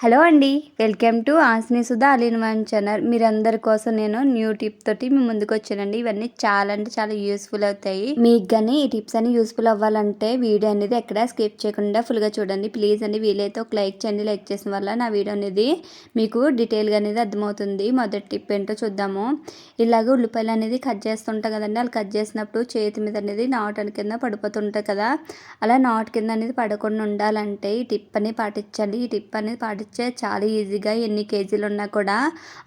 Hello అండి welcome to ఆస్ని సుధా అలీన్ వన్ ఛానల్ మీరందరి కోసం నేను న్యూ టిప్ తోటి మీ ముందుకు వచ్చానండి. ఇవన్నీ చాలా అంటే చాలా యూస్ఫుల్ అవుతాయి. మీకు కానీ ఈ టిప్స్ అన్ని యూస్ఫుల్ అవ్వాలంటే వీడియో అనేది ఎక్కడ స్కిప్ చేయకుండా ఫుల్గా చూడండి. ప్లీజ్ అండి వీలైతే ఒక లైక్ చేయండి. లైక్ చేసిన వల్ల నా వీడియో అనేది మీకు డీటెయిల్గా అనేది అర్థమవుతుంది. మొదటి టిప్ ఏంటో చూద్దాము. ఇలాగ ఉల్లిపాయలు అనేది కట్ చేస్తుంటాం కదండి. అలా కట్ చేసినప్పుడు చేతి మీద అనేది నాటు కింద పడిపోతుంటాయి కదా. అలా నాటు కింద అనేది పడకుండా ఉండాలంటే ఈ టిప్ అనేది పాటించండి. ఈ టిప్ అనేది పాటి వచ్చే చాలా ఈజీగా ఎన్ని కేజీలు ఉన్నా కూడా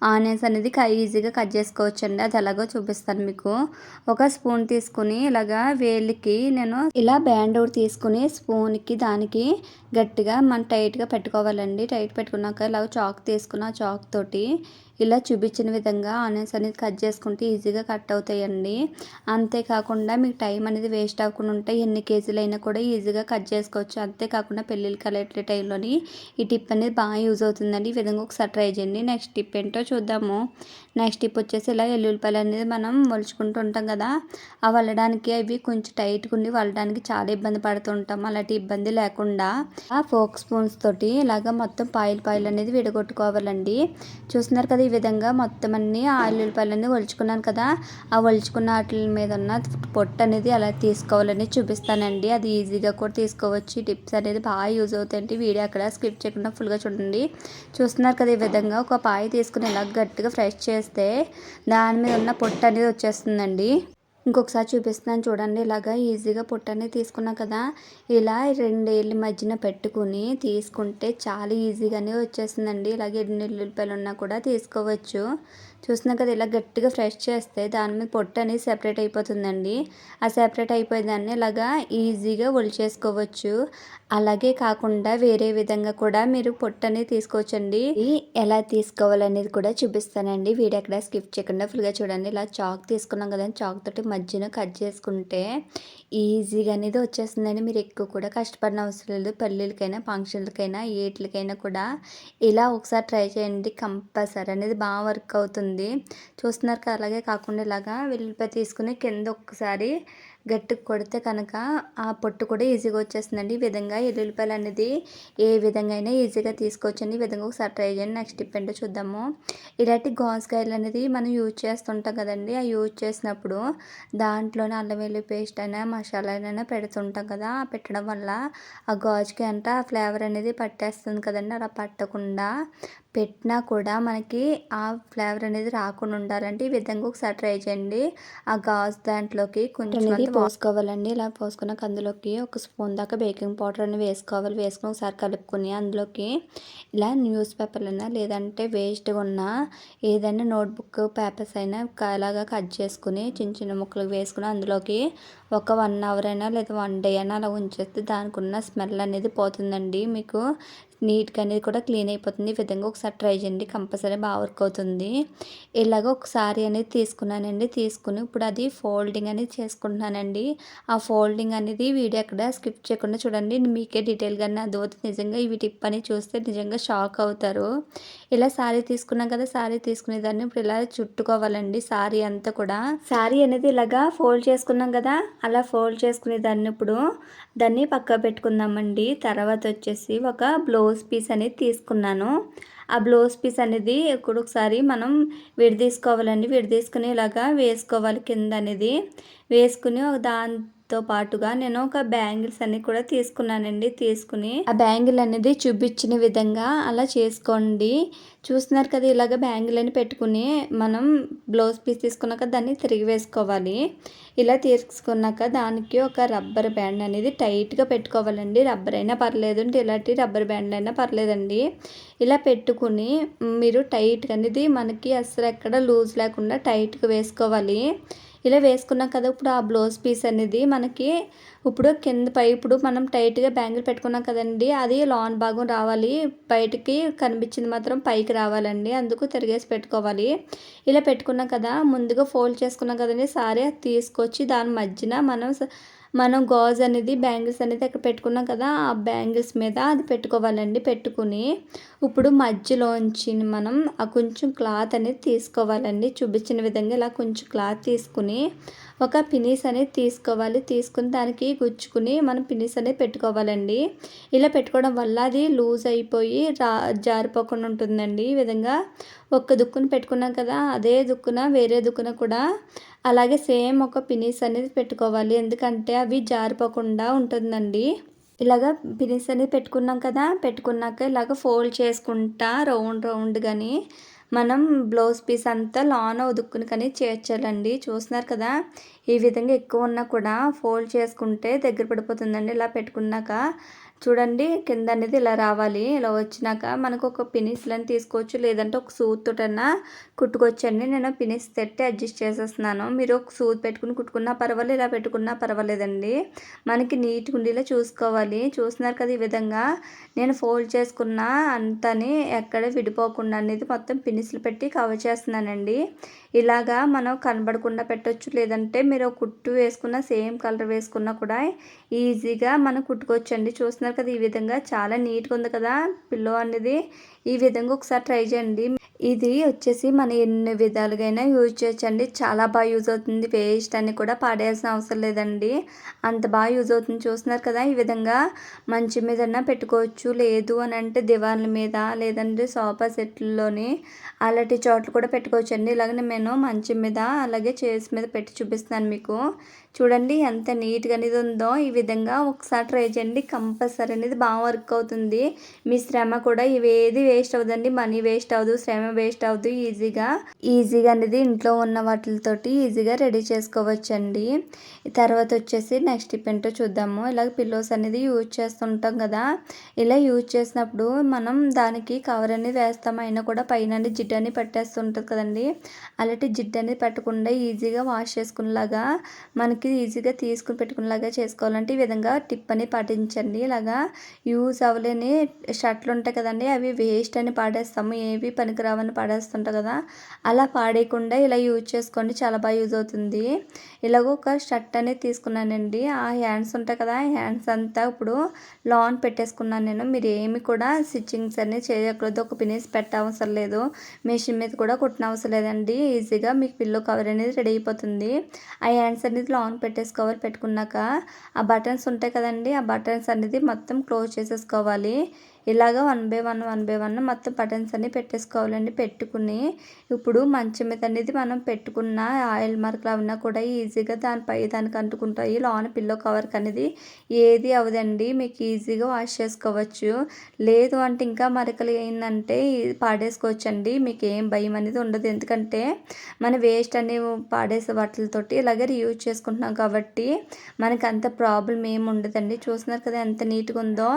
ఆనియన్స్ అనేది ఈజీగా కట్ చేసుకోవచ్చు అండి అది ఎలాగో చూపిస్తాను మీకు. ఒక స్పూన్ తీసుకుని ఇలాగా వేలికి నేను ఇలా బ్యాండ్ ఒకటి తీసుకుని స్పూన్కి దానికి గట్టిగా మనం టైట్గా పెట్టుకోవాలండి. టైట్ పెట్టుకున్నాక ఇలాగ చాక్ తీసుకున్న చాక్ తోటి ఇలా చూపించిన విధంగా ఆనియన్స్ అనేది కట్ చేసుకుంటే ఈజీగా కట్ అవుతాయండి. అంతేకాకుండా మీకు టైం అనేది వేస్ట్ అవ్వకుండా ఉంటే ఎన్ని కేజీలు అయినా కూడా ఈజీగా కట్ చేసుకోవచ్చు. అంతేకాకుండా పెళ్ళిళ్ళకి కలెక్టర్ టైంలోని ఈ టిప్ అనేది బాగా యూజ్ అవుతుందండి. ఈ విధంగా ఒకసారి ట్రై చేయండి. నెక్స్ట్ టిప్ ఏంటో చూద్దాము. నెక్స్ట్ టిప్ వచ్చేసి ఇలా ఎల్లుల్లిపాయలు అనేది మనం వలుచుకుంటూ ఉంటాం కదా ఆ వల్లడానికి అవి కొంచెం టైట్గా ఉండి వల్లడానికి చాలా ఇబ్బంది పడుతూ ఉంటాం. అలాంటి ఇబ్బంది లేకుండా ఆ ఫోక్ స్పూన్స్ తోటి ఇలాగ మొత్తం పాయిల్ పాయిల్ అనేది విడగొట్టుకోవాలండి. చూస్తున్నారు కదా ఈ విధంగా మొత్తం అన్ని ఆలుల్లిపాయలన్నీ ఒలుచుకున్నాను కదా. ఆ ఒలుచుకున్న వాటి మీద ఉన్న పొట్టు అనేది అలా తీసుకోవాలని చూపిస్తానండి. అది ఈజీగా కూడా తీసుకోవచ్చు. టిప్స్ అనేది బాగా యూజ్ అవుతాయండి. వీడియో అక్కడ స్కిప్ చేయకుండా ఫుల్గా చూడండి. చూస్తున్నారు కదా ఈ విధంగా ఒక పాయ తీసుకుని ఇలా గట్టిగా ఫ్రెష్ చేస్తే దాని మీద ఉన్న పొట్టు అనేది వచ్చేస్తుందండి. ఇంకొకసారి చూపిస్తున్నాను చూడండి. ఇలాగా ఈజీగా పొట్టని తీసుకున్నా కదా ఇలా రెండేళ్ళ మధ్యన పెట్టుకుని తీసుకుంటే చాలా ఈజీగానే వచ్చేస్తుందండి. ఇలాగే ఎన్ని ఉల్లిపాయలు ఉన్నా కూడా తీసుకోవచ్చు. చూసినా కదా ఇలా గట్టిగా ఫ్రెష్ చేస్తే దాని మీద పొట్టు అనేది సెపరేట్ అయిపోతుందండి. ఆ సెపరేట్ అయిపోయేదాన్ని ఇలాగా ఈజీగా ఒలిచేసుకోవచ్చు. అలాగే కాకుండా వేరే విధంగా కూడా మీరు పొట్టు అనేది తీసుకోవచ్చండి. ఎలా తీసుకోవాలనేది కూడా చూపిస్తానండి. వీడియో ఎక్కడ స్కిప్ చేయకుండా ఫుల్గా చూడండి. ఇలా చాక్ తీసుకున్నాం కదా చాక్ తోటి మధ్యన కట్ చేసుకుంటే ఈజీగా అనేది వచ్చేస్తుందండి. మీరు ఎక్కువ కూడా కష్టపడిన అవసరం లేదు. పెళ్ళిళ్ళకైనా ఫంక్షన్లకైనా ఏట్లకైనా కూడా ఇలా ఒకసారి ట్రై చేయండి. కంపల్సరీ అనేది బాగా వర్క్ అవుతుంది. చూస్తున్నారు అలాగే కాకుండా ఇలాగా వెల్లిపాయ తీసుకుని కింద ఒక్కసారి గట్టిగా కొడితే కనుక ఆ పొట్టు కూడా ఈజీగా వచ్చేస్తుందండి. ఈ విధంగా ఎల్లుల్లిపాయలు అనేది ఏ విధంగా అయినా ఈజీగా తీసుకోవచ్చండి. ఈ విధంగా ఒకసారి ట్రై చేయండి. నెక్స్ట్ టిప్ ఏంటో చూద్దాము. ఇలాంటి గాజుకాయలు అనేది మనం యూజ్ చేస్తుంటాం కదండి. ఆ యూజ్ చేసినప్పుడు దాంట్లోనే అల్లం వెల్లుల్లి పేస్ట్ అయినా మసాలా అయినా పెడుతుంటాం కదా. పెట్టడం వల్ల ఆ గాజుకాయ అంట ఆ ఫ్లేవర్ అనేది పట్టేస్తుంది కదండి. అలా పట్టకుండా పెట్టినా కూడా మనకి ఆ ఫ్లేవర్ అనేది రాకుండా ఉండాలంటే ఈ విధంగా ఒకసారి ట్రై చేయండి. ఆ గాజు దాంట్లోకి కొంచెం పోసుకోవాలండి. ఇలా పోసుకున్నాక అందులోకి ఒక స్పూన్ దాకా బేకింగ్ పౌడర్ అని వేసుకోవాలి. వేసుకుని ఒకసారి కలుపుకొని అందులోకి ఇలా న్యూస్ పేపర్లైనా లేదంటే వేస్ట్గా ఉన్న ఏదైనా నోట్బుక్ పేపర్స్ అయినా అలాగా కట్ చేసుకుని చిన్న చిన్న ముక్కలు వేసుకుని అందులోకి ఒక వన్ అవర్ అయినా లేదా వన్ డే అయినా అలా ఉంచేస్తే దానికి ఉన్న స్మెల్ అనేది పోతుందండి. మీకు నీట్గా అనేది కూడా క్లీన్ అయిపోతుంది. ఈ విధంగా ఒకసారి ట్రై చేయండి. కంపల్సరీ బాగా వర్క్ అవుతుంది. ఇలాగ ఒకసారి అనేది తీసుకున్నానండి. తీసుకుని ఇప్పుడు అది ఫోల్డింగ్ అనేది చేసుకుంటున్నానండి. ఆ ఫోల్డింగ్ అనేది వీడియో అక్కడ స్కిప్ చేయకుండా చూడండి. మీకే డీటెయిల్గా అర్థమవుతుంది నిజంగా ఇవి టిప్ అని చూస్తే నిజంగా షాక్ అవుతారు. ఇలా శారీ తీసుకున్నాం కదా శారీ తీసుకునేదాన్ని ఇప్పుడు ఇలా చుట్టుకోవాలండి శారీ అంతా కూడా. శారీ అనేది ఇలాగా ఫోల్డ్ చేసుకున్నాం కదా అలా ఫోల్డ్ చేసుకునేదాన్ని ఇప్పుడు దాన్ని పక్క పెట్టుకుందామండి. తర్వాత వచ్చేసి ఒక బ్లౌజ్ బ్లౌజ్ పీస్ అనేది తీసుకున్నాను. ఆ బ్లౌజ్ పీస్ అనేది ఒకసారి మనం విడదీసుకోవాలండి. విడదీసుకుని ఇలాగా వేసుకోవాలి కింద అనేది. వేసుకుని దాని తో పాటుగా నేను ఒక బ్యాంగిల్స్ అన్ని కూడా తీసుకున్నానండి. తీసుకుని ఆ బ్యాంగిల్ అనేది చూపించిన విధంగా అలా చేసుకోండి. చూస్తున్నారు కదా ఇలాగ బ్యాంగిల్ అని పెట్టుకుని మనం బ్లౌజ్ పీస్ తీసుకున్నాక దాన్ని తిరిగి వేసుకోవాలి. ఇలా తీసుకున్నాక దానికి ఒక రబ్బర్ బ్యాండ్ అనేది టైట్గా పెట్టుకోవాలండి. రబ్బర్ అయినా పర్లేదు అంటే ఇలాంటి రబ్బర్ బ్యాండ్ అయినా పర్లేదండి. ఇలా పెట్టుకుని మీరు టైట్గా అనేది మనకి అసలు ఎక్కడ లూజ్ లేకుండా టైట్గా వేసుకోవాలి. ఇలా వేసుకున్నాం కదా. ఇప్పుడు ఆ బ్లౌజ్ పీస్ అనేది మనకి ఇప్పుడు కింద పై ఇప్పుడు మనం టైట్గా బ్యాంగిల్ పెట్టుకున్నాం కదండి అది లాన్ భాగం రావాలి. బయటికి కనిపించింది మాత్రం పైకి రావాలండి. అందుకు తిరిగేసి పెట్టుకోవాలి. ఇలా పెట్టుకున్నాం కదా ముందుగా ఫోల్డ్ చేసుకున్నాం కదండి. సారీ తీసుకొచ్చి దాని మధ్యన మనం మనం గాజ్ అనేది బ్యాంగిల్స్ అనేది అక్కడ పెట్టుకున్నాం కదా ఆ బ్యాంగిల్స్ మీద అది పెట్టుకోవాలండి. పెట్టుకుని ఇప్పుడు మధ్యలోంచి మనం ఆ కొంచెం క్లాత్ అనేది తీసుకోవాలండి. చూపించిన విధంగా ఇలా కొంచెం క్లాత్ తీసుకుని ఒక పినీస్ అనేది తీసుకోవాలి. తీసుకుని దానికి గుచ్చుకుని మనం పిన్నిస్ అనేది పెట్టుకోవాలండి. ఇలా పెట్టుకోవడం వల్ల అది లూజ్ అయిపోయి రా జారిపోకుండా ఉంటుందండి. ఈ విధంగా ఒక్క దుక్కును పెట్టుకున్నాం కదా అదే దుక్కున వేరే దుక్కున కూడా అలాగే సేమ్ ఒక పినిస్ అనేది పెట్టుకోవాలి. ఎందుకంటే అవి జారిపోకుండా ఉంటుందండి. ఇలాగ పినిస్ అనేది పెట్టుకున్నాం కదా పెట్టుకున్నాక ఇలాగ ఫోల్డ్ చేసుకుంటా రౌండ్ రౌండ్ కానీ మనం బ్లౌజ్ పీస్ అంతా లాన్ ఉదుక్కుని కానీ చేర్చాలండి. చూస్తున్నారు కదా ఈ విధంగా ఎక్కువ ఉన్నా కూడా ఫోల్డ్ చేసుకుంటే దగ్గర పడిపోతుందండి. ఇలా పెట్టుకున్నాక చూడండి కింద అనేది ఇలా రావాలి. ఇలా వచ్చినాక మనకు ఒక పినిస్లని తీసుకోవచ్చు. లేదంటే ఒక సూత్ తోటన్నా కుట్టుకోవచ్చండి. నేను పినిస్ తెట్టి అడ్జస్ట్ చేసేస్తున్నాను. మీరు ఒక సూత్ పెట్టుకుని కుట్టుకున్నా పర్వాలేదు ఇలా పెట్టుకున్నా పర్వాలేదండి. మనకి నీట్గా ఉండేలా చూసుకోవాలి. చూస్తున్నారు కదా ఈ విధంగా. నేను ఫోల్డ్ చేసుకున్న అంతని ఎక్కడ విడిపోకుండా అనేది మొత్తం పినిస్లు పెట్టి కవర్ చేస్తున్నానండి. ఇలాగా మనం కనబడకుండా పెట్టవచ్చు లేదంటే మీరు కుట్టు వేసుకున్న సేమ్ కలర్ వేసుకున్నా కూడా ఈజీగా మనం కుట్టుకోవచ్చండి. చూస్తున్నారు కదా ఈ విధంగా. చాలా నీట్గా ఉంది కదా పిల్లో అనేది. ఈ విధంగా ఒకసారి ట్రై చేయండి. ఇది వచ్చేసి మనం ఎన్ని విధాలుగైనా యూజ్ చేయొచ్చండి. చాలా బాగా యూజ్ అవుతుంది. వేస్ట్ అని కూడా పాడేయాల్సిన అవసరం లేదండి. అంత బాగా యూజ్ అవుతుంది చూస్తున్నారు కదా. ఈ విధంగా మంచి మీద పెట్టుకోవచ్చు. లేదు అని అంటే దివాళ్ళ మీద లేదంటే సోఫా సెట్లలోని అలాంటి చోట్ల కూడా పెట్టుకోవచ్చు అండి ఇలాగనే నేను మంచం మీద అలాగే చైర్స్ మీద పెట్టి చూపిస్తాను మీకు. చూడండి ఎంత నీట్గా అనేది ఉందో ఈ విధంగా ఒకసారి ట్రై చేయండి. కంపల్సరీ అనేది బాగా వర్క్ అవుతుంది. మీ శ్రమ కూడా ఇవేది వేస్ట్ అవ్వదండి. మనీ వేస్ట్ అవ్వదు శ్రమ వేస్ట్ అవ్వదు. ఈజీగా ఈజీగా అనేది ఇంట్లో ఉన్న వాటితోటి ఈజీగా రెడీ చేసుకోవచ్చండి. తర్వాత వచ్చేసి నెక్స్ట్ ఏంటో చూద్దాము. ఇలాగ పిల్లోస్ అనేది యూజ్ చేస్తుంటాం కదా. ఇలా యూజ్ చేసినప్పుడు మనం దానికి కవర్ అనేది వేస్తాం. అయినా కూడా పైన జిడ్డు అని పెట్టేస్తుంటుంది కదండి. అలాంటి జిడ్ అనేది పెట్టకుండా ఈజీగా వాష్ చేసుకునేలాగా మనకి ఈజీగా తీసుకుని పెట్టుకునేలాగా చేసుకోవాలంటే ఈ విధంగా టిప్ అని పాటించండి. ఇలాగా యూజ్ అవ్వలేని షర్ట్లు ఉంటాయి కదండి అవి వేస్ట్ అని పాడేస్తాము ఏవి పనికిరావని పాడేస్తుంటాం కదా అలా పాడేయకుండా ఇలా యూజ్ చేసుకోండి చాలా బాగా యూజ్ అవుతుంది. ఇలాగ ఒక షర్ట్ అనేది తీసుకున్నానండి ఆ హ్యాండ్స్ ఉంటాయి కదా హ్యాండ్స్ అంతా ఇప్పుడు లాన్ పెట్టేసుకున్నాను నేను మీరు ఏమి కూడా స్టిచ్చింగ్స్ అన్నీ చేయకూడదు ఒక పినేసి పెట్టవసరం లేదు మెషిన్ మీద కూడా కుట్టిన అవసరం లేదండి ఈజీగా మీకు పిల్లో కవర్ అనేది రెడీ అయిపోతుంది. ఆ హ్యాండ్స్ అనేది లాన్ పెట్టేసుకోవాలి పెట్టుకున్నాక ఆ బటన్స్ ఉంటాయి కదండి ఆ బటన్స్ అనేది మొత్తం క్లోజ్ చేసేసుకోవాలి. ఇలాగ one by one one by one మొత్తం బటన్స్ అన్ని పెట్టేసుకోవాలండి. పెట్టుకుని ఇప్పుడు మంచం మీద అనేది మనం పెట్టుకున్న ఆయిల్ మార్కులు అవన్నా కూడా ఈజీగా దానిపై దానికి అంటుకుంటాయి. లోన పిల్లో కవర్కి అనేది ఏది అవదండి. మీకు ఈజీగా వాష్ చేసుకోవచ్చు. లేదు అంటే ఇంకా మరకలు ఏంటంటే పాడేసుకోవచ్చండి. మీకు ఏం భయం అనేది ఉండదు. ఎందుకంటే మన వేస్ట్ అనేవి పాడేసే వాటితోటి ఇలాగే రీయూజ్ చేసుకుంటున్నాం కాబట్టి మనకి అంత ప్రాబ్లం ఏమి ఉండదండి. చూస్తున్నారు కదా ఎంత నీట్గా ఉందో.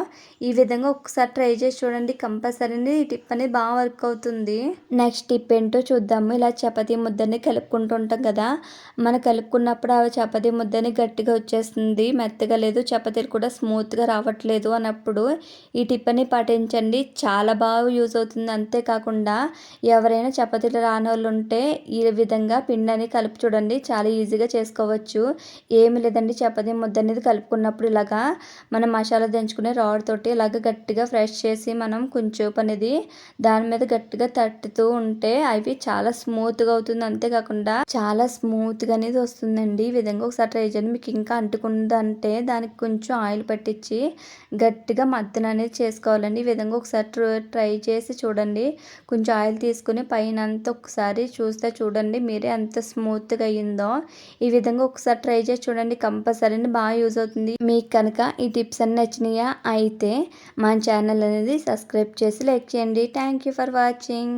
ఈ విధంగా ఒకసారి ట్రై చేసి చూడండి కంపల్సరీ ఈ టిప్ అనేది బాగా వర్క్ అవుతుంది. నెక్స్ట్ టిప్ ఏంటో చూద్దాము. ఇలా చపాతీ ముద్దని కలుపుకుంటూ ఉంటాం కదా. మనం కలుపుకున్నప్పుడు ఆ చపాతీ ముద్దని గట్టిగా వచ్చేస్తుంది. మెత్తగా లేదు చపాతీలు కూడా స్మూత్గా రావట్లేదు అన్నప్పుడు ఈ టిప్ అని పాటించండి. చాలా బాగా యూజ్ అవుతుంది. అంతేకాకుండా ఎవరైనా చపాతీలు రాని వాళ్ళు ఉంటే ఈ విధంగా పిండి కలుపు చూడండి. చాలా ఈజీగా చేసుకోవచ్చు. ఏమి లేదండి. చపాతీ ముద్ద అనేది కలుపుకున్నప్పుడు ఇలాగా మనం మసాలా దంచుకునే రాడ్ తోటి ఇలాగ గట్టిగా ఫ్రెష్ ప్రెస్ చేసి మనం కొంచెం అనేది దాని మీద గట్టిగా తట్టుతూ ఉంటే అవి చాలా స్మూత్గా అవుతుంది. అంతేకాకుండా చాలా స్మూత్గా అనేది వస్తుందండి. ఈ విధంగా ఒకసారి ట్రై చేయండి. మీకు ఇంకా అంటుకుందంటే దానికి కొంచెం ఆయిల్ పట్టించి గట్టిగా మద్దన అనేది చేసుకోవాలండి. ఈ విధంగా ఒకసారి ట్రై చేసి చూడండి. కొంచెం ఆయిల్ తీసుకుని పైన అంతా ఒకసారి చూస్తే చూడండి మీరే ఎంత స్మూత్గా అయ్యిందో. ఈ విధంగా ఒకసారి ట్రై చేసి చూడండి. కంపల్సరీ బాగా యూజ్ అవుతుంది. మీకు కనుక ఈ టిప్స్ అన్ని నచ్చినాయా? అయితే మా ఛానల్ ఛానల్ అనేది సబ్స్క్రైబ్ చేసి లైక్ చేయండి. Thank you for watching